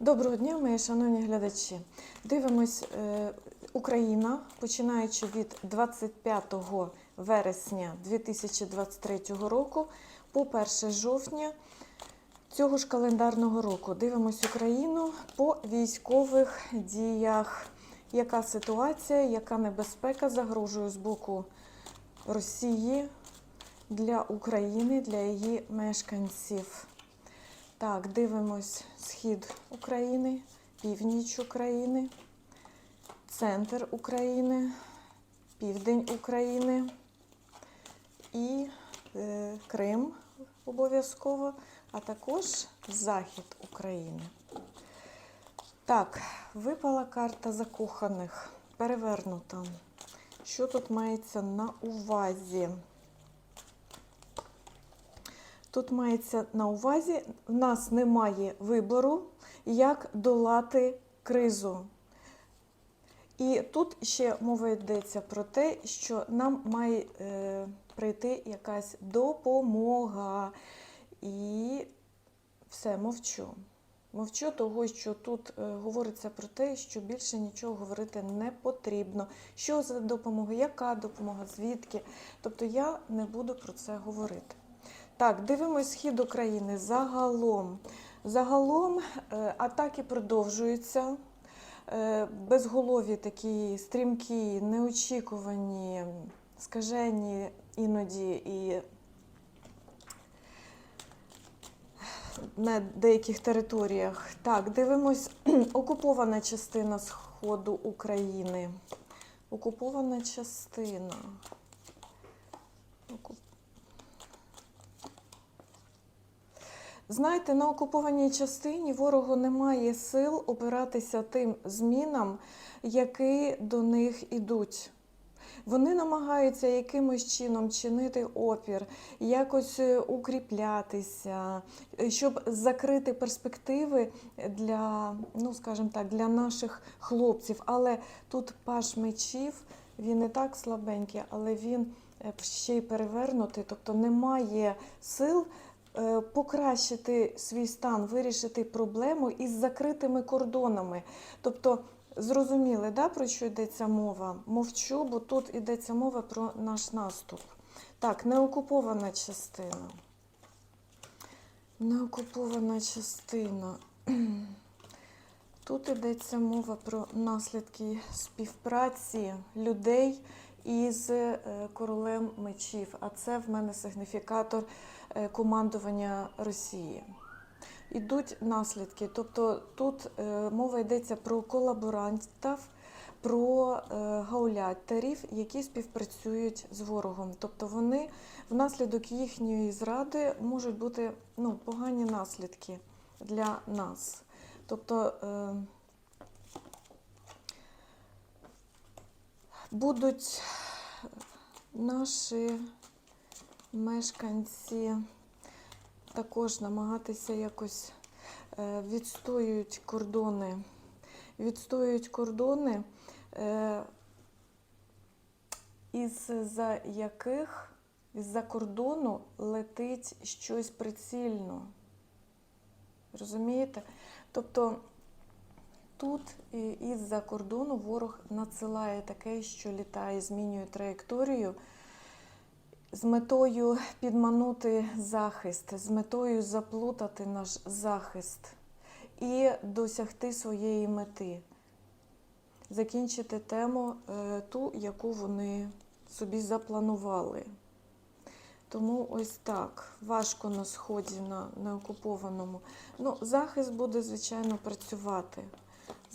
Доброго дня, мої шановні глядачі. Дивимось е, Україна, починаючи від 25 вересня 2023 року по 1 жовтня цього ж календарного року. Дивимось Україну по військових діях. Яка ситуація, яка небезпека загрожує з боку Росії для України, для її мешканців? Так, дивимось схід України, північ України, центр України, південь України і е, Крим обов'язково, а також захід України. Так, випала карта закоханих, перевернута. Що тут мається на увазі? Тут мається на увазі, в нас немає вибору, як долати кризу. І тут ще мова йдеться про те, що нам має е, прийти якась допомога. І все, мовчу. Мовчу того, що тут е, говориться про те, що більше нічого говорити не потрібно. Що за допомога, яка допомога, звідки. Тобто я не буду про це говорити. Так, дивимось схід України. Загалом, загалом е, атаки продовжуються. Е, Безголові такі стрімкі, неочікувані, скажені іноді і на деяких територіях. Так, дивимось окупована частина сходу України. Окупована частина. Окуп- Знаєте, на окупованій частині ворогу немає сил опиратися тим змінам, які до них ідуть. Вони намагаються якимось чином чинити опір, якось е, укріплятися, е, щоб закрити перспективи для, ну скажімо так, для наших хлопців. Але тут паш мечів, він не так слабенький, але він е, ще й перевернутий, тобто немає сил покращити свій стан, вирішити проблему із закритими кордонами. Тобто, зрозуміли, да, про що йдеться мова? Мовчу, бо тут йдеться мова про наш наступ. Так, неокупована частина. Неокупована частина. Тут йдеться мова про наслідки співпраці людей із е, королем мечів. А це в мене сигніфікатор е, командування Росії. Ідуть наслідки. Тобто тут е, мова йдеться про колаборантів, про гаулятерів, які співпрацюють з ворогом. Тобто вони внаслідок їхньої зради можуть бути ну, погані наслідки для нас. Тобто будуть наші мешканці також намагатися якось е, відстоюють кордони. Відстоюють кордони, е, із-за яких з-за кордону летить щось прицільно. Розумієте? Тобто тут із-за кордону ворог надсилає таке, що літає, змінює траєкторію з метою підманути захист, з метою заплутати наш захист і досягти своєї мети, закінчити тему е, ту, яку вони собі запланували. Тому ось так, важко на сході, на, на окупованому. Ну, захист буде, звичайно, працювати.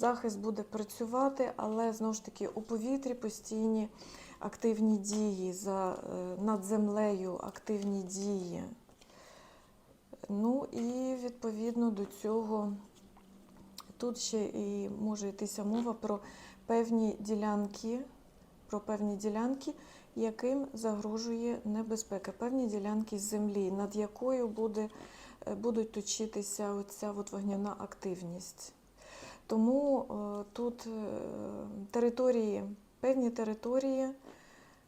Захист буде працювати, але знову ж таки у повітрі постійні активні дії, за, е, над землею активні дії. Ну і відповідно до цього тут ще і може йтися мова про певні ділянки, про певні ділянки, яким загрожує небезпека, певні ділянки землі, над якою буде, е, будуть точитися оця от вогняна активність. Тому е, тут е, території, певні території,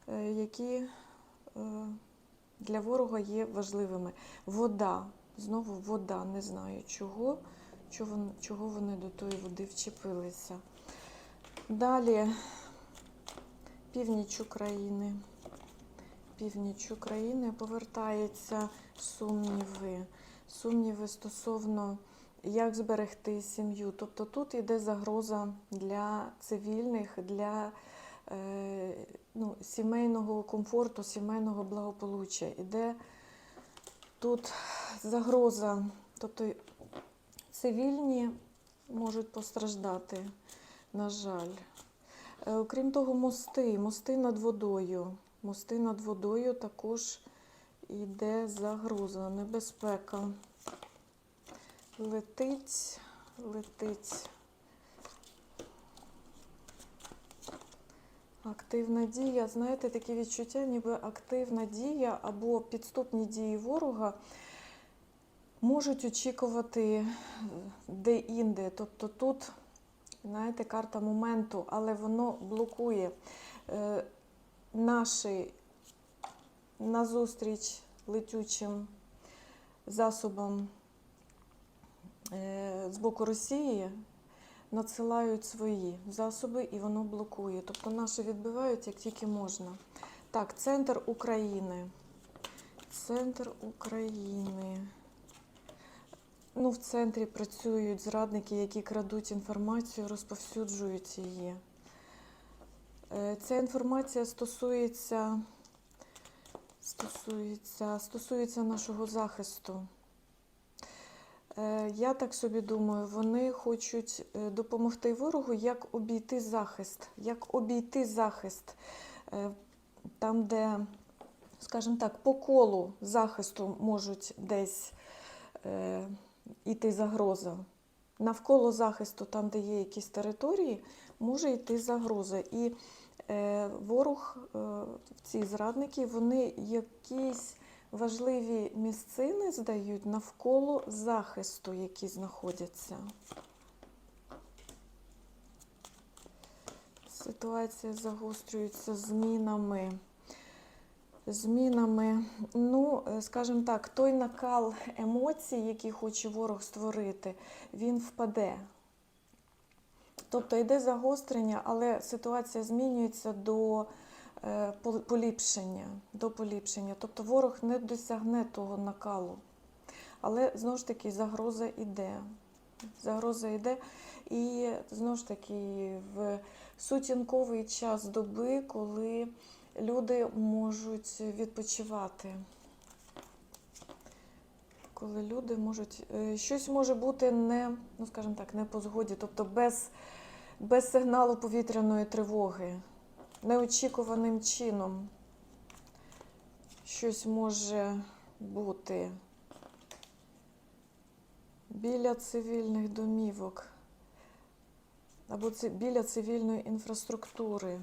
е, які для ворога є важливими. Вода, знову вода, не знаю чого. чого, вони до тої води вчепилися. Далі північ України. Північ України повертається сумніви. Сумніви стосовно як зберегти сім'ю. Тобто тут йде загроза для цивільних, для е, ну, сімейного комфорту, сімейного благополуччя. Іде тут загроза, тобто цивільні можуть постраждати, на жаль. Е, Окрім того, мости, мости над водою. Мости над водою також йде загроза, небезпека. Летить, летить. Активна дія. Знаєте, таке відчуття, ніби активна дія або підступні дії ворога можуть очікувати де-інде. Тобто тут, знаєте, карта моменту, але воно блокує е, наші назустріч летючим засобам е, з боку Росії надсилають свої засоби і воно блокує. Тобто наші відбивають як тільки можна. Так, центр України. Центр України. Ну, в центрі працюють зрадники, які крадуть інформацію, розповсюджують її. Е, Ця інформація стосується, стосується, стосується нашого захисту. Е, Я так собі думаю, вони хочуть е, допомогти ворогу, як обійти захист, як обійти захист Е, там, де, скажімо так, по колу захисту можуть десь іти загроза. Навколо захисту, там, де є якісь території, може йти загроза. І ворог, ці зрадники, вони якісь важливі місцини здають навколо захисту, які знаходяться. Ситуація загострюється змінами. Змінами, ну, скажімо так, той накал емоцій, який хоче ворог створити, він впаде. Тобто йде загострення, але ситуація змінюється до поліпшення, до поліпшення. Тобто ворог не досягне того накалу. Але знову ж таки загроза йде. Загроза йде. І знову ж таки в сутінковий час доби, коли люди можуть відпочивати. Коли люди можуть. е, Щось може бути не, ну скажімо так, не по згоді, тобто без, без сигналу повітряної тривоги, неочікуваним чином. Щось може бути біля цивільних домівок або біля цивільної інфраструктури.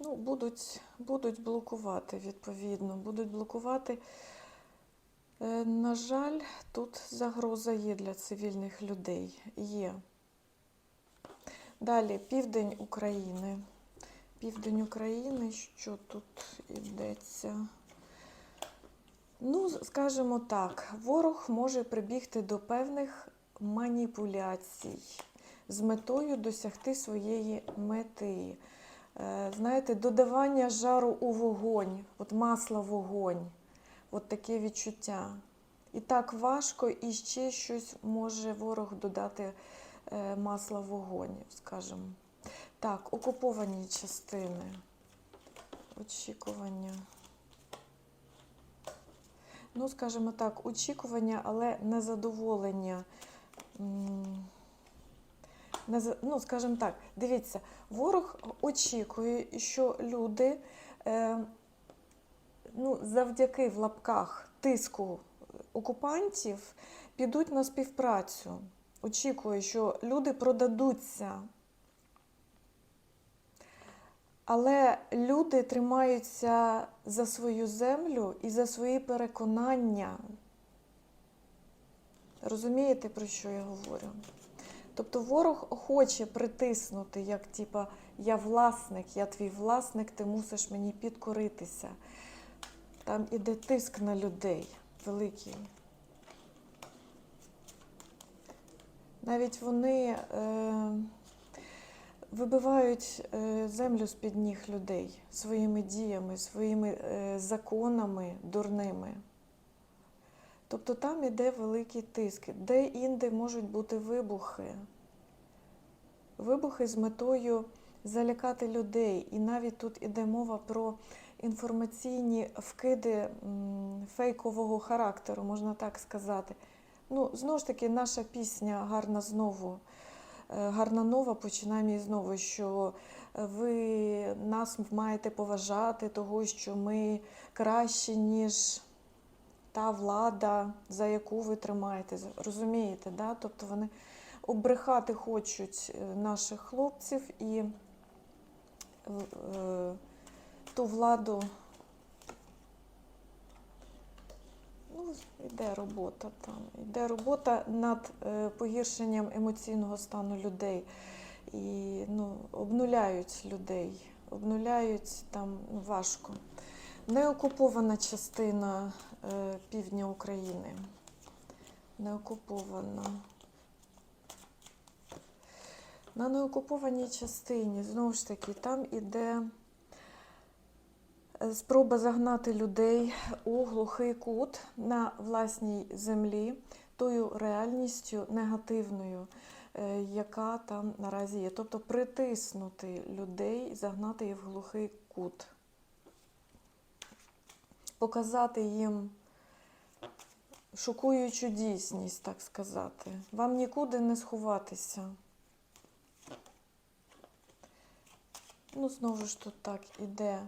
Ну, будуть, будуть блокувати, відповідно, будуть блокувати. Е, На жаль, тут загроза є для цивільних людей. Є. Далі південь України. Південь України, що тут йдеться? Ну, скажімо так, ворог може прибігти до певних маніпуляцій з метою досягти своєї мети. Е, Знаєте, додавання жару у вогонь, от масла вогонь, от таке відчуття. І так важко, і ще щось може ворог додати масла в вогонь, скажімо. Так, окуповані частини. Очікування. Ну, скажімо так, очікування, але незадоволення. Ну, скажімо так, дивіться, ворог очікує, що люди е, ну, завдяки в лапках тиску окупантів підуть на співпрацю. Очікує, що люди продадуться. Але люди тримаються за свою землю і за свої переконання. Розумієте, про що я говорю? Тобто ворог хоче притиснути, як типа я власник, я твій власник, ти мусиш мені підкоритися. Там іде тиск на людей. великий. Навіть вони е, вибивають е, землю з-під ніг людей своїми діями, своїми е, законами дурними. Тобто там іде великий тиск, де інде можуть бути вибухи. Вибухи з метою залякати людей. І навіть тут іде мова про інформаційні вкиди фейкового характеру, можна так сказати. Ну, знову ж таки, наша пісня гарна знову. е, Гарна нова, починаємо її знову, що ви нас маєте поважати, того, що ми кращі, ніж та влада, за яку ви тримаєте. Розумієте, да? Тобто вони обрехати хочуть е, наших хлопців і е, ту владу. Йде робота там. Йде робота над е, погіршенням емоційного стану людей. І ну, обнуляють людей. Обнуляють там ну, важко. Неокупована частина е, півдня України. Неокупована. На неокупованій частині, знову ж таки, там іде спроба загнати людей у глухий кут на власній землі тою реальністю негативною, е, яка там наразі є. Тобто притиснути людей, загнати їх в глухий кут. Показати їм шокуючу дійсність, так сказати. Вам нікуди не сховатися. Ну, знову ж тут так іде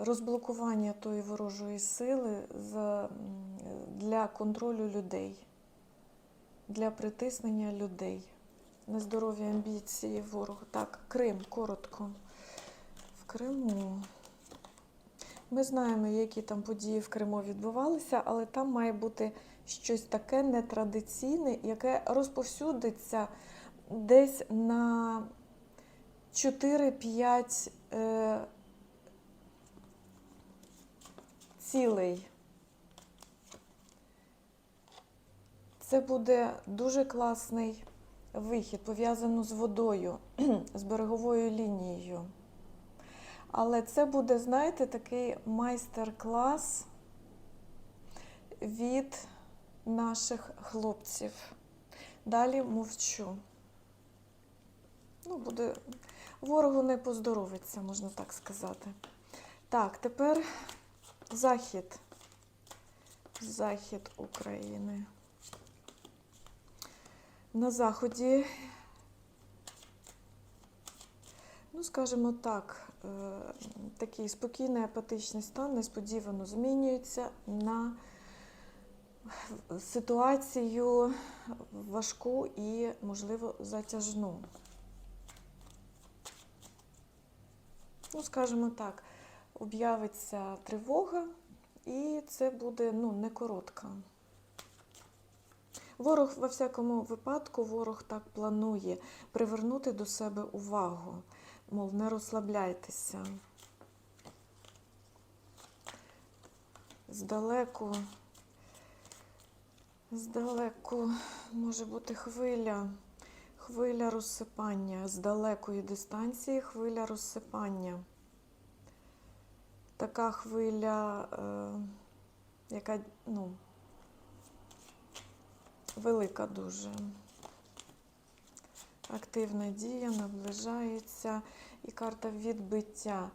розблокування тої ворожої сили для контролю людей, для притиснення людей. Нездорові амбіції ворога. Так, Крим, коротко. В Криму. Ми знаємо, які там події в Криму відбувалися, але там має бути щось таке нетрадиційне, яке розповсюдиться десь на 4-5 цілей. Це буде дуже класний вихід, пов'язаний з водою, з береговою лінією. Але це буде, знаєте, такий майстер-клас від наших хлопців. Далі мовчу. Ну, буде ворогу не поздоровиться, можна так сказати. Так, тепер захід. Захід України. На заході, ну, скажімо так, е, такий спокійний апатичний стан несподівано змінюється на ситуацію важку і, можливо, затяжну. Ну, скажімо так, об'явиться тривога, і це буде ну, не коротка. Ворог, во всякому випадку, ворог так планує привернути до себе увагу, мов не розслабляйтеся. Здалеку, здалеку може бути хвиля, хвиля розсипання, з далекої дистанції хвиля розсипання. Така хвиля, е, яка, ну, велика дуже. Активна дія наближається і карта відбиття.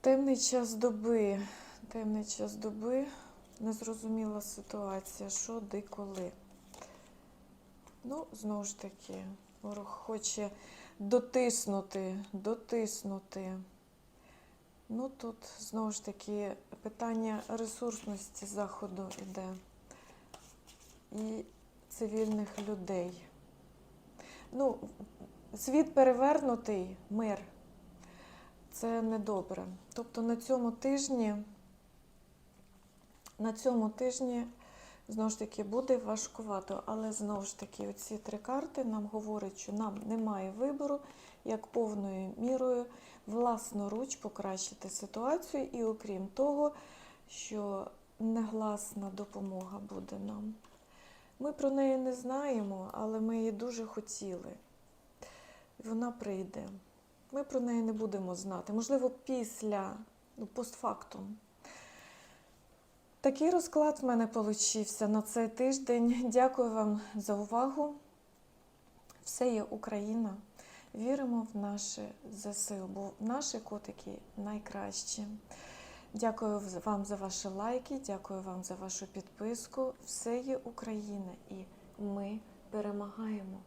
Темний час доби. Темний час доби. Незрозуміла ситуація. Що, де, коли. Ну, знову ж таки, ворог хоче дотиснути, дотиснути. Ну, тут, знову ж таки, питання ресурсності Заходу йде і цивільних людей. Ну, світ перевернутий, мир. Це недобре. Тобто на цьому тижні, на цьому тижні, знову ж таки, буде важкувато. Але знову ж таки, оці три карти нам говорять, що нам немає вибору, як повною мірою власноруч покращити ситуацію. І окрім того, що негласна допомога буде нам. Ми про неї не знаємо, але ми її дуже хотіли. Вона прийде. Ми про неї не будемо знати. Можливо, після, ну, постфактум. Такий розклад в мене получився на цей тиждень. Дякую вам за увагу. Все є Україна. Віримо в наше ЗСУ, бо наші котики найкращі. Дякую вам за ваші лайки, дякую вам за вашу підписку. Все є Україна і ми перемагаємо.